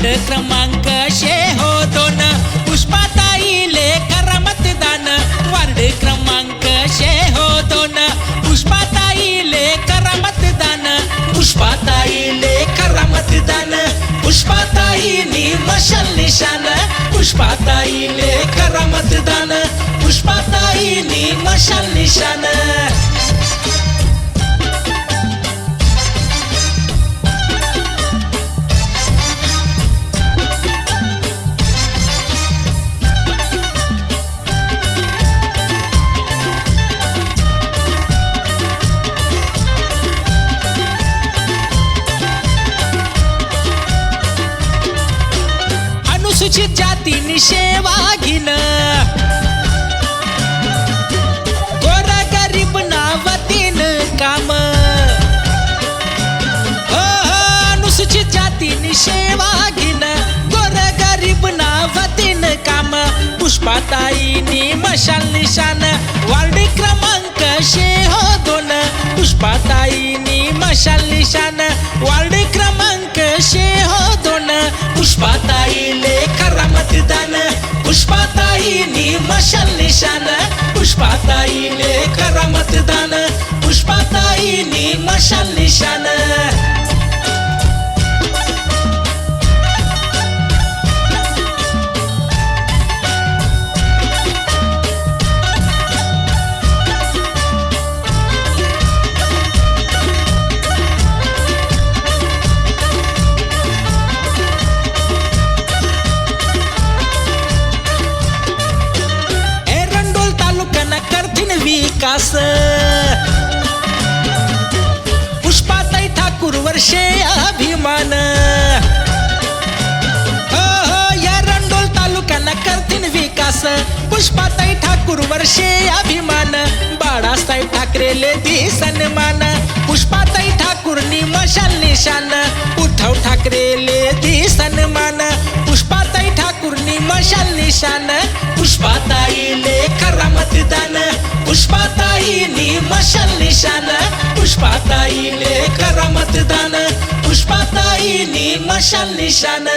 Ward क्रमांक शे हो दोन. पुष्पाताईले करा मतदान. वार्ड क्रमांक शे हो दोन. पुष्पाताईले करा मतदान. पुष्पाताईले करा मतदान. पुष्पाताईनी मशाल निशान. पुष्पाताईले करा मतदान. पुष्पाताईनी मशाल निशान. सेवा घेण. गोरा गरीब नावतीन काम. हो, हो, अनुसूचित जातीनी सेवा घेण. गोरा गरीब नावतीन काम. पुष्पाताईनी मशाल निशान. वार्ड क्रमांक शे हो दोन. पुष्पाताईनी मशाल निशान. वार्ड पुष्पाताईनी मशाल निशान पुष्पाताईले करा मतदान. पुष्पाताईनी मशाल निशान. विकास पुष्पाताई ठाकूर वर्षे अभिमान. हो, हो, एरंडोल तालुक्यानं करतीन विकास. पुष्पाताई ठाकूर वर्षे अभिमान. बाळासाहेब ठाकरेले दी सन्मान. पुष्पाताई ठाकूरनी मशाल निशान. उद्धव ठाकरेले दी सन्मान. पुष्पाताई ठाकूरनी मशाल निशान. पुष्पाताईनी मशाल निशान पुष्पाताईले करा मतदान पुष्पाताईनी मशाल निशान.